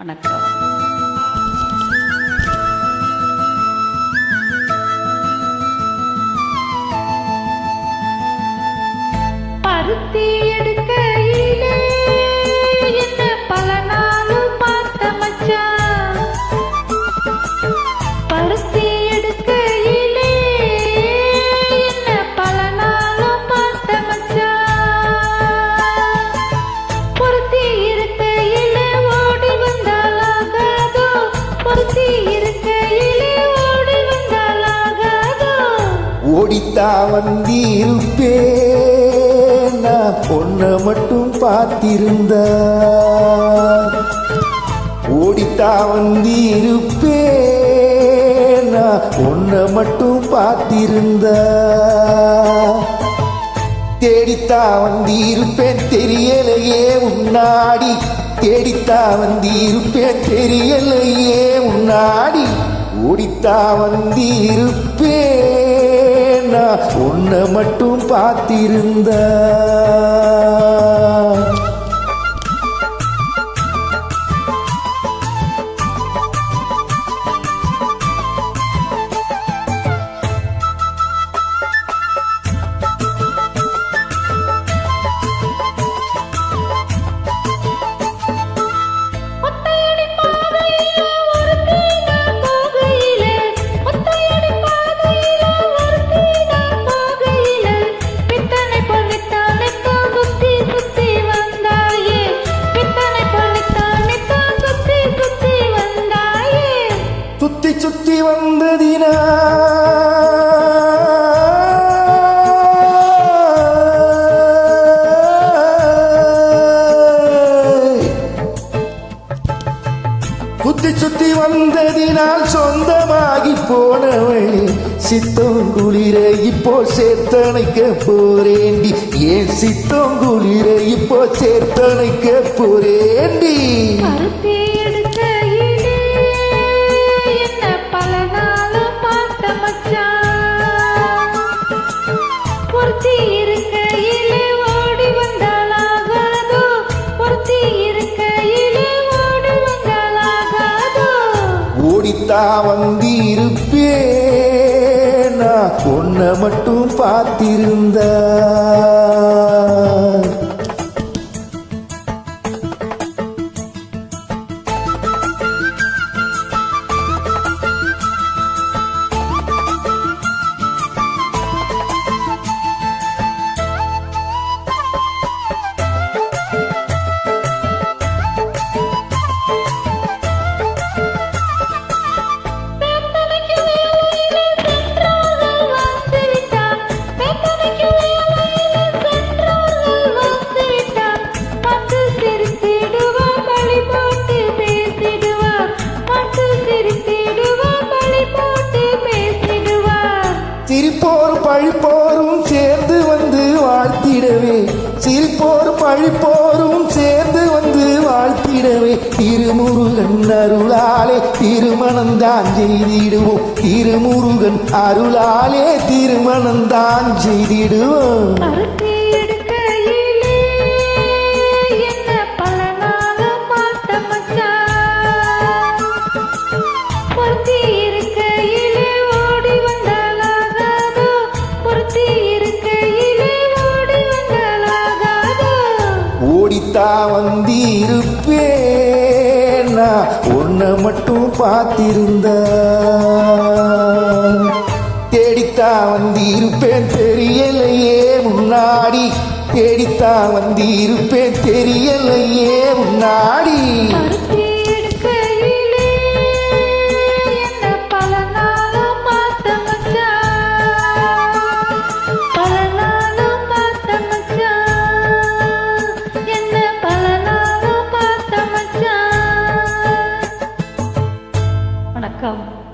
வணக்கம். பருத்தி ஓடித்தா வந்திருப்பே நான் பொண்ண மட்டும் பார்த்திருந்த ஓடித்தா வந்திருப்பே நான் பொண்ண மட்டும் பார்த்திருந்த தேடித்தா வந்திருப்பேன் தெரியலையே உன்னாடி. தேடித்தா வந்திருப்பேன் தெரியலையே உன்னாடி. ஓடித்தா வந்திருப்பேன். உன்னை மட்டும் பார்த்திருந்தா. வந்ததினால் சொந்தமாகி போனவள் சித்தம் குளிர இப்போ சேர்த்தணைக்க போரேண்டி ஏன் சித்தம் குளிர இப்போ சேர்த்தணைக்க போரேண்டி ஓடித்தா வந்திருப்பேன்? நான் உன்னை மட்டும் பார்த்திருந்த. பேசிடுவார் பழிப்போரும் சேர்ந்து வந்து வாழ்த்திடவே. சிரிப்போர் பழிப்போரும் சேர்ந்து வந்து வாழ்த்திடவே. திருமுருகன் அருளாலே திருமணந்தான் செய்திடுவோம். திருமுருகன் அருளாலே திருமணந்தான் செய்திடுவோம். பலனாக எடுக்கையிலே ஓடித்தா வந்திருப்பேன். நான் உன்னை மட்டும் பார்த்திருந்த தேடித்தா வந்திருப்பேன் தெரியலையே முன்னாடி. தேடித்தா வந்திருப்பேன் தெரியலையே முன்னாடி. Come.